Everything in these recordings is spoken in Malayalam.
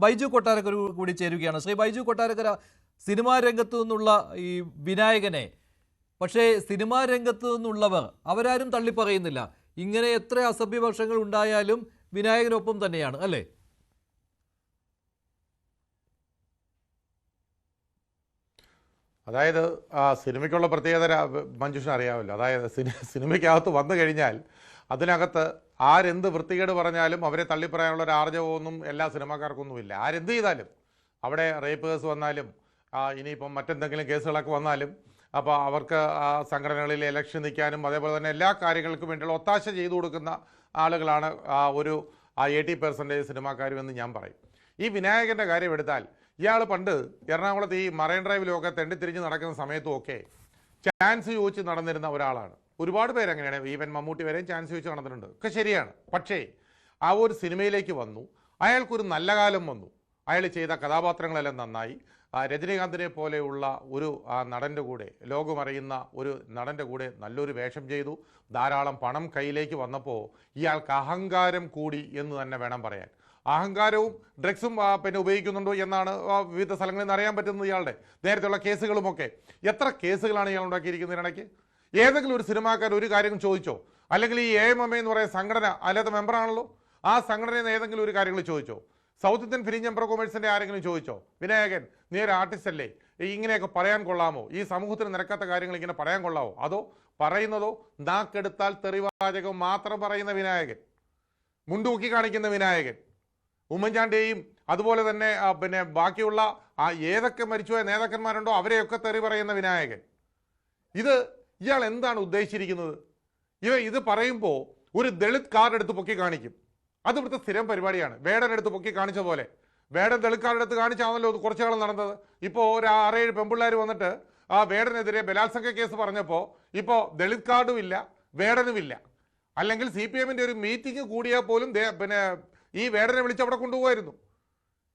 ബൈജു കൊട്ടാരക്കര കൂടി ചേരുകയാണ്. ശ്രീ ബൈജു കൊട്ടാരക്കര സിനിമാ രംഗത്തു നിന്നുള്ള ഈ വിനായകനെ പക്ഷേ സിനിമാ രംഗത്ത് നിന്നുള്ളവർ അവരാരും തള്ളിപ്പറയുന്നില്ല. ഇങ്ങനെ എത്ര അസഭ്യപക്ഷങ്ങൾ ഉണ്ടായാലും വിനായകനൊപ്പം തന്നെയാണ് അല്ലേ? അതായത് ആ സിനിമയ്ക്കുള്ള പ്രത്യേകത മഞ്ജുഷൻ അറിയാമല്ലോ. അതായത് സിനി സിനിമയ്ക്കകത്ത് വന്നു കഴിഞ്ഞാൽ അതിനകത്ത് ആരെന്ത് വൃത്തികേട് പറഞ്ഞാലും അവരെ തള്ളിപ്പറയാനുള്ള ഒരു ആർജവമൊന്നും എല്ലാ സിനിമാക്കാർക്കൊന്നുമില്ല. ആരെന്ത് ചെയ്താലും അവിടെ റേപ്പ് കേസ് വന്നാലും ഇനിയിപ്പം മറ്റെന്തെങ്കിലും കേസുകളൊക്കെ വന്നാലും അപ്പോൾ അവർക്ക് ആ സംഘടനകളിൽ ഇലക്ഷൻ നിൽക്കാനും അതേപോലെ തന്നെ എല്ലാ കാര്യങ്ങൾക്കും വേണ്ടിയുള്ള ഒത്താശ ചെയ്തു കൊടുക്കുന്ന ആളുകളാണ് ഒരു ആ എയ്റ്റി പെർസെന്റേജ് സിനിമാക്കാരും എന്ന് ഞാൻ പറയും. ഈ വിനായകന്റെ കാര്യം എടുത്താൽ ഇയാൾ പണ്ട് എറണാകുളത്ത് ഈ മറൈൻ ഡ്രൈവിലൊക്കെ തെണ്ടിത്തിരിഞ്ഞ് നടക്കുന്ന സമയത്തും ഒക്കെ ചാൻസ് ചോദിച്ച് നടന്നിരുന്ന ഒരാളാണ്. ഒരുപാട് പേര് അങ്ങനെയാണ് ഈവൻ മമ്മൂട്ടി വരെയും ചാൻസ് ചോദിച്ച് നടന്നിട്ടുണ്ട്. ഒക്കെ ശരിയാണ്. പക്ഷേ ആ ഒരു സിനിമയിലേക്ക് വന്നു. അയാൾക്കൊരു നല്ല കാലം വന്നു. അയാൾ ചെയ്ത കഥാപാത്രങ്ങളെല്ലാം നന്നായി. രജനീകാന്തിനെ പോലെയുള്ള ഒരു നടന്റെ കൂടെ ലോകമറിയുന്ന ഒരു നടന്റെ കൂടെ നല്ലൊരു വേഷം ചെയ്തു. ധാരാളം പണം കയ്യിലേക്ക് വന്നപ്പോൾ ഇയാൾക്ക് അഹങ്കാരം കൂടി എന്ന് തന്നെ വേണം പറയാൻ. അഹങ്കാരവും ഡ്രഗ്സും പിന്നെ ഉപയോഗിക്കുന്നുണ്ടോ എന്നാണ് വിവിധ സ്ഥലങ്ങളിൽ നിന്ന് അറിയാൻ പറ്റുന്നത് ഇയാളുടെ. നേരത്തെയുള്ള കേസുകളുമൊക്കെ. എത്ര കേസുകളാണ് ഇയാൾ ഉണ്ടാക്കിയിരിക്കുന്നതിനിടയ്ക്ക് ഏതെങ്കിലും ഒരു സിനിമാക്കാർ ഒരു കാര്യം ചോദിച്ചോ? അല്ലെങ്കിൽ ഈ എ എം എം എന്ന് പറയുന്ന സംഘടന അല്ലാത്ത മെമ്പറാണല്ലോ? ആ സംഘടനയിൽ നിന്ന് ഏതെങ്കിലും ഒരു കാര്യങ്ങൾ ചോദിച്ചോ? South Indian film chamber of കൊമേഴ്സിന്റെ ആരെങ്കിലും ചോദിച്ചോ? വിനായകൻ നീ ഒരു ആർട്ടിസ്റ്റ് അല്ലേ? ഇങ്ങനെയൊക്കെ പറയാൻ കൊള്ളാമോ? ഈ സമൂഹത്തിന് നിരക്കാത്ത കാര്യങ്ങൾ ഇങ്ങനെ പറയാൻ കൊള്ളാമോ അതോ പറയുന്നതോ നാക്കെടുത്താൽ തെറിവാചകം മാത്രം പറയുന്ന വിനായകൻ മുണ്ടൂക്കി കാണിക്കുന്ന വിനായകൻ ഉമ്മൻചാണ്ടിയെയും അതുപോലെ തന്നെ പിന്നെ ബാക്കിയുള്ള ആ ഏതൊക്കെ മരിച്ചുപോയ നേതാക്കന്മാരുണ്ടോ അവരെയൊക്കെ തെറി പറയുന്ന വിനായകൻ. ഇത് ഇയാൾ എന്താണ് ഉദ്ദേശിച്ചിരിക്കുന്നത്? ഇവ ഇത് പറയുമ്പോൾ ഒരു ദളിത് കാർഡ് എടുത്ത് പൊക്കി കാണിക്കും. അത് ഇവിടുത്തെ സ്ഥിരം പരിപാടിയാണ്. വേടൻ എടുത്ത് പൊക്കി കാണിച്ച പോലെ. വേടൻ ദളിത് കാർഡ് എടുത്ത് കാണിച്ചാണല്ലോ കുറച്ചു കാലം നടന്നത്. ഇപ്പോൾ ഒരു ആറേഴ് പെമ്പിള്ളേർ വന്നിട്ട് ആ വേടനെതിരെ ബലാത്സംഗ കേസ് പറഞ്ഞപ്പോൾ ഇപ്പോൾ ദളിത് കാർഡും ഇല്ല വേടനും ഇല്ല. അല്ലെങ്കിൽ സി പി എമ്മിന്റെ ഒരു മീറ്റിംഗ് കൂടിയാൽ പോലും പിന്നെ ഈ വേടനെ വിളിച്ച് അവിടെ കൊണ്ടുപോകായിരുന്നു.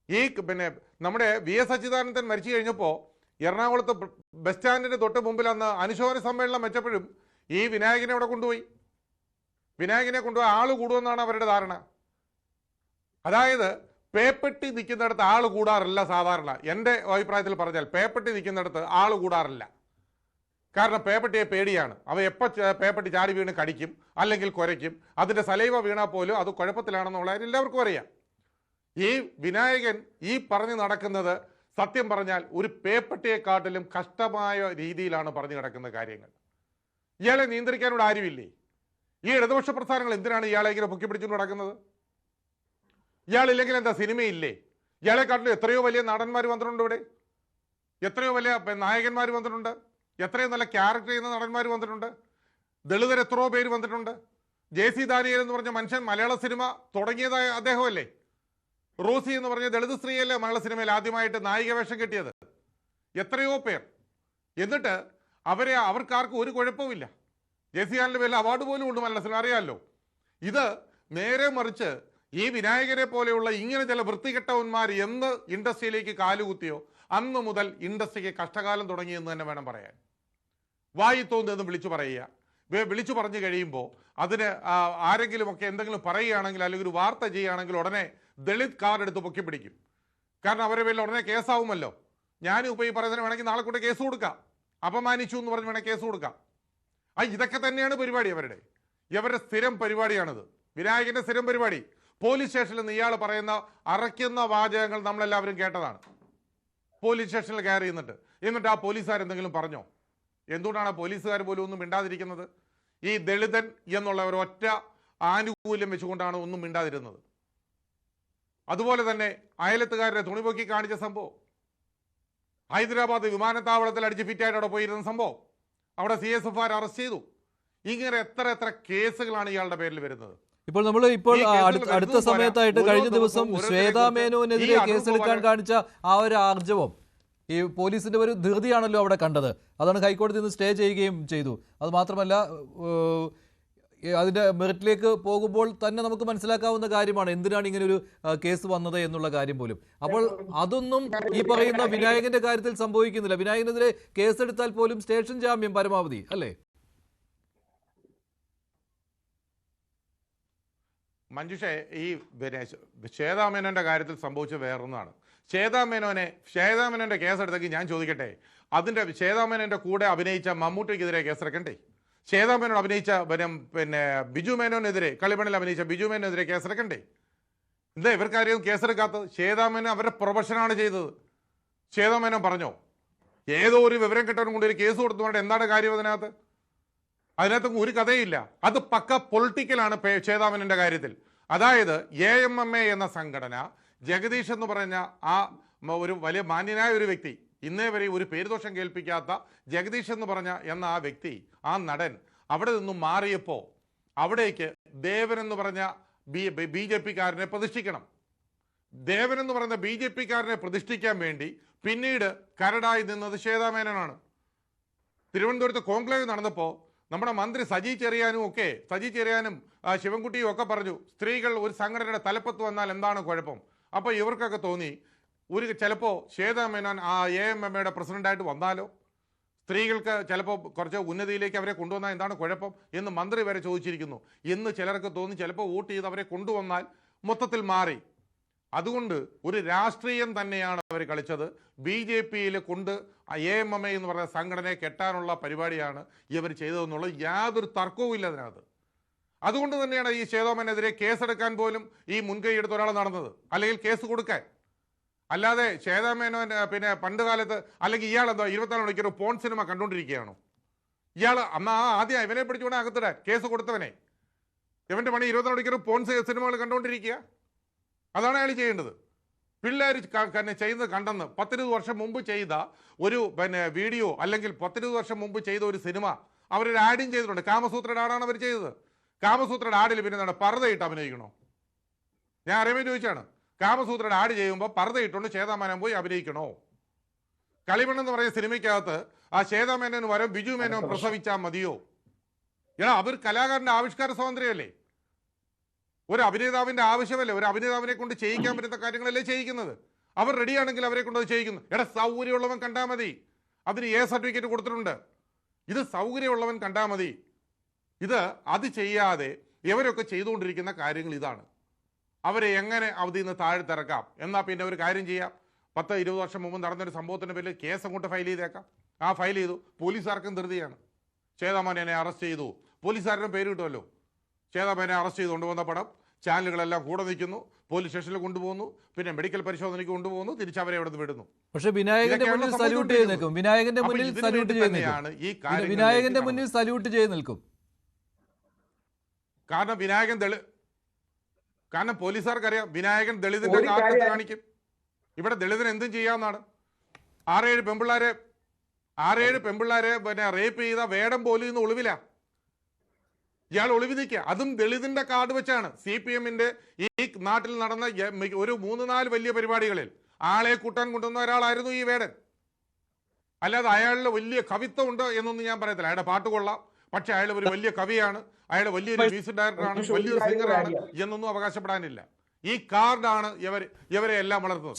ഈ പിന്നെ നമ്മുടെ വി എസ് അച്യുതാനന്ദൻ മരിച്ചു കഴിഞ്ഞപ്പോൾ എറണാകുളത്ത് ബസ് സ്റ്റാൻഡിന് തൊട്ട് മുമ്പിൽ അന്ന് അനുശോചന സമ്മേളനം വെച്ചപ്പോഴും ഈ വിനായകനെ അവിടെ കൊണ്ടുപോയി. വിനായകനെ കൊണ്ടുപോയി ആൾ കൂടുമെന്നാണ് അവരുടെ ധാരണ. അതായത് പേപ്പെട്ടി നിൽക്കുന്നിടത്ത് ആൾ കൂടാറില്ല സാധാരണ. എന്റെ അഭിപ്രായത്തിൽ പറഞ്ഞാൽ പേപ്പെട്ടി നിൽക്കുന്നിടത്ത് ആൾ കൂടാറില്ല. കാരണം പേപ്പട്ടിയെ പേടിയാണ്. അവ എപ്പോൾ പേപ്പട്ടി ചാടി വീണ് കടിക്കും അല്ലെങ്കിൽ കുരയ്ക്കും. അതിന്റെ സലൈവ വീണാൽ പോലും അത് കുഴപ്പത്തിലാണെന്നുള്ള എല്ലാവർക്കും അറിയാം. ഈ വിനായകൻ ഈ പറഞ്ഞു നടക്കുന്നത് സത്യം പറഞ്ഞാൽ ഒരു പേപ്പട്ടിയെക്കാട്ടിലും കഷ്ടമായ രീതിയിലാണ് പറഞ്ഞു കിടക്കുന്ന കാര്യങ്ങൾ. ഇയാളെ നിയന്ത്രിക്കാനോട് ആരുമില്ലേ? ഈ ഇടതുപക്ഷ പ്രസ്ഥാനങ്ങൾ എന്തിനാണ് ഇയാളെ ഇങ്ങനെ പൊക്കി പിടിച്ചുകൊണ്ട് നടക്കുന്നത്? ഇയാളില്ലെങ്കിൽ എന്താ സിനിമയില്ലേ? ഇയാളെക്കാട്ടിലും എത്രയോ വലിയ നടന്മാർ വന്നിട്ടുണ്ട് ഇവിടെ. എത്രയോ വലിയ നായകന്മാർ വന്നിട്ടുണ്ട്. എത്രയോ നല്ല ക്യാരക്ടർ ചെയ്യുന്ന നടന്മാർ വന്നിട്ടുണ്ട്. ദളിതർ എത്രയോ പേര് വന്നിട്ടുണ്ട്. ജെ സി ദാനിയൽ എന്ന് പറഞ്ഞ മനുഷ്യൻ മലയാള സിനിമ തുടങ്ങിയതായ അദ്ദേഹമല്ലേ? റോസി എന്ന് പറഞ്ഞ ദളിത് സ്ത്രീയല്ലേ മലയാള സിനിമയിൽ ആദ്യമായിട്ട് നായിക വേഷം കിട്ടിയത്? എത്രയോ പേർ. എന്നിട്ട് അവരെ അവർക്കാർക്കും ഒരു കുഴപ്പമില്ല ജെ സി ആറിന്റെ പേരിൽ അവാർഡ് പോലും ഉണ്ട് മലയാള സിനിമ അറിയാമല്ലോ ഇത് നേരെ മറിച്ച് ഈ വിനായകരെ പോലെയുള്ള ഇങ്ങനെ ചില വൃത്തികെട്ടവന്മാർ എന്ന് ഇൻഡസ്ട്രിയിലേക്ക് കാലുകുത്തിയോ അന്ന് മുതൽ ഇൻഡസ്ട്രിക്ക് കഷ്ടകാലം തുടങ്ങിയെന്ന് തന്നെ വേണം പറയാൻ. വായി തോന്നുന്നതെന്ന് വിളിച്ചു പറയുക. വിളിച്ചു പറഞ്ഞു കഴിയുമ്പോൾ അതിന് ആരെങ്കിലുമൊക്കെ എന്തെങ്കിലും പറയുകയാണെങ്കിൽ അല്ലെങ്കിൽ ഒരു വാർത്ത ചെയ്യുകയാണെങ്കിൽ ഉടനെ ദളിത് കാർഡ് എടുത്ത് പൊക്കി പിടിക്കും. കാരണം അവരെ പേരിൽ ഉടനെ കേസാവുമല്ലോ. ഞാനും ഇപ്പോൾ ഈ പറയുന്നതിന് വേണമെങ്കിൽ നാളെ കൂടെ കേസ് കൊടുക്കാം. അപമാനിച്ചു എന്ന് പറഞ്ഞ് വേണമെങ്കിൽ കേസ് കൊടുക്കാം. ആ ഇതൊക്കെ തന്നെയാണ് പരിപാടി അവരുടെ. ഇവരുടെ സ്ഥിരം പരിപാടിയാണിത്. വിനായകന്റെ സ്ഥിരം പരിപാടി. പോലീസ് സ്റ്റേഷനിൽ നിന്ന് ഇയാൾ പറയുന്ന അറയ്ക്കുന്ന വാചകങ്ങൾ നമ്മളെല്ലാവരും കേട്ടതാണ്. പോലീസ് സ്റ്റേഷനിൽ കയറി എന്നിട്ട് എന്നിട്ട് ആ പോലീസുകാർ എന്തെങ്കിലും പറഞ്ഞോ? എന്തുകൊണ്ടാണ് പോലീസുകാർ പോലും ഒന്നും മിണ്ടാതിരിക്കുന്നത്? ഈ ദളിതൻ എന്നുള്ള ഒരു ഒറ്റ ആനുകൂല്യം വെച്ചുകൊണ്ടാണ് ഒന്നും മിണ്ടാതിരുന്നത്. അതുപോലെ തന്നെ അയലത്തുകാരുടെ തുണി പൊക്കി കാണിച്ച സംഭവം. ഹൈദരാബാദ് വിമാനത്താവളത്തിൽ അടിച്ച് ഫിറ്റായിട്ട് അവിടെ പോയിരുന്ന സംഭവം. അവിടെ C S F R arrest ചെയ്തു. ഇങ്ങനെ എത്ര എത്ര കേസുകളാണ് ഇയാളുടെ പേരിൽ വരുന്നത്. ഇപ്പോൾ നമ്മൾ ഇപ്പോൾ അടുത്ത സമയത്തായിട്ട് കഴിഞ്ഞ ദിവസം ശ്വേതാ മേനോനെതിരെ കേസെടുക്കാൻ കാണിച്ച ആ ഒരു ആർജവം ഈ പോലീസിന്റെ ഒരു ധൃതിയാണല്ലോ അവിടെ കണ്ടത്. അതാണ് ഹൈക്കോടതി നിന്ന് സ്റ്റേ ചെയ്യുകയും ചെയ്തു. അത് മാത്രമല്ല അതിന്റെ മെറിറ്റിലേക്ക് പോകുമ്പോൾ തന്നെ നമുക്ക് മനസ്സിലാക്കാവുന്ന കാര്യമാണ് എന്തിനാണ് ഇങ്ങനെ ഒരു കേസ് വന്നത് എന്നുള്ള കാര്യം പോലും. അപ്പോൾ അതൊന്നും ഈ പറയുന്ന വിനായകന്റെ കാര്യത്തിൽ സംഭവിക്കുന്നില്ല. വിനായകനെതിരെ കേസെടുത്താൽ പോലും സ്റ്റേഷൻ ജാമ്യം പരമാവധി അല്ലേ? മഞ്ജുഷേ ഈ പിന്നെ കാര്യത്തിൽ സംഭവിച്ചത് വേറൊന്നാണ്. ശ്വേതാമേനോനെ ശ്വേതാമേനോന്റെ കേസെടുത്തെങ്കിൽ ഞാൻ ചോദിക്കട്ടെ അതിന്റെ ശ്വേതാമേനോന്റെ കൂടെ അഭിനയിച്ച മമ്മൂട്ടിക്കെതിരെ കേസെടുക്കണ്ടേ? ശ്വേതാമേനോൻ അഭിനയിച്ച പിന്നെ ബിജു മേനോനെതിരെ കളിമണിൽ അഭിനയിച്ച ബിജു മേനോനെതിരെ കേസെടുക്കണ്ടേ? എന്താ ഇവർക്കാരെയും കേസെടുക്കാത്തത്? ശ്വേതാമേനോൻ അവരുടെ പ്രൊഫഷനാണ് ചെയ്തത്. ശ്വേതാമേനോൻ പറഞ്ഞോ? ഏതോ ഒരു വിവരം കിട്ടാനും കൊണ്ട് ഒരു കേസ് കൊടുത്തു കൊണ്ട് എന്താണ് കാര്യം അതിനകത്ത്? അതിനകത്ത് ഒരു കഥയില്ല. അത് പക്ക പൊളിറ്റിക്കലാണ് ചേതാമനന്റെ കാര്യത്തിൽ. അതായത് എ എം എം എ എന്ന സംഘടന ജഗദീഷ് എന്ന് പറഞ്ഞ ആ ഒരു വലിയ മാന്യനായ ഒരു വ്യക്തി ഇന്നേ വരെ ഒരു പേരുദോഷം കേൾപ്പിക്കാത്ത ജഗദീഷ് എന്ന് പറഞ്ഞ എന്ന ആ വ്യക്തി ആ നടൻ അവിടെ നിന്നും മാറിയപ്പോൾ അവിടേക്ക് ദേവൻ എന്ന് പറഞ്ഞ ബി ബി ജെ പിക്കാരനെ പ്രതിഷ്ഠിക്കണം. ദേവൻ എന്ന് പറഞ്ഞ ബി ജെ പിക്കാരനെ പ്രതിഷ്ഠിക്കാൻ വേണ്ടി പിന്നീട് കരടായി നിന്നത് ശ്വേതാമേനോനാണ്. തിരുവനന്തപുരത്ത് കോൺക്ലേവ് നടന്നപ്പോൾ നമ്മുടെ മന്ത്രി സജി ചെറിയാനും ഒക്കെ സജി ചെറിയാനും ശിവൻകുട്ടിയും ഒക്കെ പറഞ്ഞു സ്ത്രീകൾ ഒരു സംഘടനയുടെ തലപ്പത്ത് വന്നാൽ എന്താണ് കുഴപ്പം? അപ്പോൾ ഇവർക്കൊക്കെ തോന്നി ഒരു ചിലപ്പോൾ ശ്വേതാ മേനോൻ ആ എ എം എം എയുടെ പ്രസിഡന്റായിട്ട് വന്നാലോ? സ്ത്രീകൾക്ക് ചിലപ്പോൾ കുറച്ച് ഉന്നതിയിലേക്ക് അവരെ കൊണ്ടുവന്നാൽ എന്താണ് കുഴപ്പം എന്ന് മന്ത്രി വരെ ചോദിച്ചിരിക്കുന്നു. എന്ന് ചിലർക്ക് തോന്നി ചിലപ്പോൾ വോട്ട് ചെയ്ത് അവരെ കൊണ്ടുവന്നാൽ മൊത്തത്തിൽ മാറി. അതുകൊണ്ട് ഒരു രാഷ്ട്രീയം തന്നെയാണ് അവർ കളിച്ചത്. ബി ജെ പിയിൽ കൊണ്ട് എ എം എം എ എന്ന് പറയുന്ന സംഘടനയെ കെട്ടാനുള്ള പരിപാടിയാണ് ഇവർ ചെയ്തതെന്നുള്ളത് യാതൊരു തർക്കവും ഇല്ല അതിനകത്ത്. അതുകൊണ്ട് തന്നെയാണ് ഈ ശ്വേതോമനെതിരെ കേസെടുക്കാൻ പോലും ഈ മുൻകൈ എടുത്ത ഒരാൾ നടന്നത്. അല്ലെങ്കിൽ കേസ് കൊടുക്കാൻ. അല്ലാതെ ചേതാമേനോ പിന്നെ പണ്ട് കാലത്ത് അല്ലെങ്കിൽ ഇയാൾ എന്താ ഇരുപത്തിനാല് മണിക്കൂർ പോൺ സിനിമ കണ്ടുകൊണ്ടിരിക്കുകയാണോ? ഇയാൾ അമ്മ ആ ആദ്യം ഇവനെ പിടിച്ചുകൊണ്ട് അകത്തിടാൻ കേസ് കൊടുത്തവനെ. ഇവന്റെ പണി ഇരുപത്തിനാല് മണിക്കൂർ പോൺ സിനിമകൾ കണ്ടുകൊണ്ടിരിക്കുക. അതാണ് അയാൾ ചെയ്യേണ്ടത്. പിള്ളേർ ചെയ്യുന്നത് കണ്ടെന്ന് പത്തിരുപത് വർഷം മുമ്പ് ചെയ്ത ഒരു പിന്നെ വീഡിയോ അല്ലെങ്കിൽ പത്തിരുപത് വർഷം മുമ്പ് ചെയ്ത ഒരു സിനിമ അവരൊരു ആഡും ചെയ്തിട്ടുണ്ട്. കാമസൂത്രയുടെ ആടാണ് അവർ ചെയ്തത്. കാമസൂത്രയുടെ ആടിൽ പിന്നെ എന്താണ് പർദ്ദയിട്ട് അഭിനയിക്കണോ? ഞാൻ അറിയാൻ ചോദിച്ചാണ് കാമസൂത്രയുടെ ആട് ചെയ്യുമ്പോൾ പർദ്ദയിട്ടുകൊണ്ട് ചേതാമേനൻ പോയി അഭിനയിക്കണോ? കളിമൺ എന്ന് പറയുന്ന സിനിമയ്ക്കകത്ത് ആ ചേതാമേനൻ വരം ബിജു മേനോൻ പ്രസവിച്ചാൽ മതിയോ? എടാ അവർ കലാകാരന്റെ ആവിഷ്കാര സ്വാതന്ത്ര്യമല്ലേ? ഒരു അഭിനേതാവിന്റെ ആവശ്യമല്ലേ? ഒരു അഭിനേതാവിനെ കൊണ്ട് ചെയ്യിക്കാൻ പറ്റുന്ന കാര്യങ്ങളല്ലേ ചെയ്യിക്കുന്നത്? അവർ റെഡിയാണെങ്കിൽ അവരെ കൊണ്ട് അത് ചെയ്യിക്കുന്നു. എടാ സൗകര്യമുള്ളവൻ കണ്ടാൽ മതി. അതിന് എ സർട്ടിഫിക്കറ്റ് കൊടുത്തിട്ടുണ്ട്. ഇത് സൗകര്യമുള്ളവൻ കണ്ടാൽ മതി. ഇത് അത് ചെയ്യാതെ ഇവരൊക്കെ ചെയ്തുകൊണ്ടിരിക്കുന്ന കാര്യങ്ങൾ ഇതാണ്. അവരെ എങ്ങനെ അവധിയിൽ നിന്ന് താഴ്ത്തിറക്കാം? എന്നാൽ പിന്നെ ഒരു കാര്യം ചെയ്യാം. പത്ത് ഇരുപത് വർഷം മുമ്പ് നടന്നൊരു സംഭവത്തിന്റെ പേരിൽ കേസ് അങ്ങോട്ട് ഫയൽ ചെയ്തേക്കാം. ആ ഫയൽ ചെയ്തു. പോലീസുകാർക്കും ധൃതിയാണ്. ചേതാമോനെ അറസ്റ്റ് ചെയ്തു. പോലീസുകാരുടെ പേര് കിട്ടുമല്ലോ. ചേതാമേനെ അറസ്റ്റ് ചെയ്ത് കൊണ്ടുവന്ന പടം ചാനലുകളെല്ലാം കൂടെ നിൽക്കുന്നു. പോലീസ് സ്റ്റേഷനിൽ കൊണ്ടുപോകുന്നു. പിന്നെ മെഡിക്കൽ പരിശോധനയ്ക്ക് കൊണ്ടുപോകുന്നു. തിരിച്ചവരെ അവിടെ നിന്ന് വിടുന്നു. പക്ഷേ വിനായകന്റെ മുന്നിൽ സല്യൂട്ട് ചെയ്ത് നിൽക്കും. വിനായകന്റെ മുന്നിൽ സല്യൂട്ട് ചെയ്ത് നിൽക്കും. വിനായകന്റെ മുന്നിൽ സല്യൂട്ട് ചെയ്ത് നിൽക്കും. കാരണം വിനായകൻ ദളി കാരണം പോലീസുകാർക്കറിയാം വിനായകൻ ദളിതിന്റെ കാർഡ് കാണിക്കും. ഇവിടെ ദളിതന് എന്തും ചെയ്യാവുന്നതാണ്. ആറേഴ് പെമ്പിള്ളാരെ ആറേഴ് പെമ്പിള്ളാരെ പിന്നെ റേപ്പ് ചെയ്ത വേടം പോലും ഇന്ന് ഒളിവില. ഇയാൾ ഒളിവി നിൽക്കുക. അതും ദളിതിന്റെ കാർഡ് വെച്ചാണ്. സി പി എമ്മിന്റെ ഈ നാട്ടിൽ നടന്ന ഒരു മൂന്ന് നാല് വലിയ പരിപാടികളിൽ ആളെ കൂട്ടാൻ കൊണ്ടുവന്ന ഒരാളായിരുന്നു ഈ വേടൻ. അല്ലാതെ അയാളിൽ വലിയ കവിത്വം ഉണ്ട് എന്നൊന്നും ഞാൻ പറയത്തില്ല. അയാളുടെ പാട്ട് കൊള്ളാം. പക്ഷെ അയാൾ ഒരു വലിയ കവിയാണ്. അയാൾ വലിയൊരു മ്യൂസിക് ഡയറക്ടറാണ് വലിയൊരു സിംഗറാണ് എന്നൊന്നും അവകാശപ്പെടാനില്ല. ഈ കാർഡാണ് ഇവർ ഇവരെ എല്ലാം വളർത്തുന്നത്.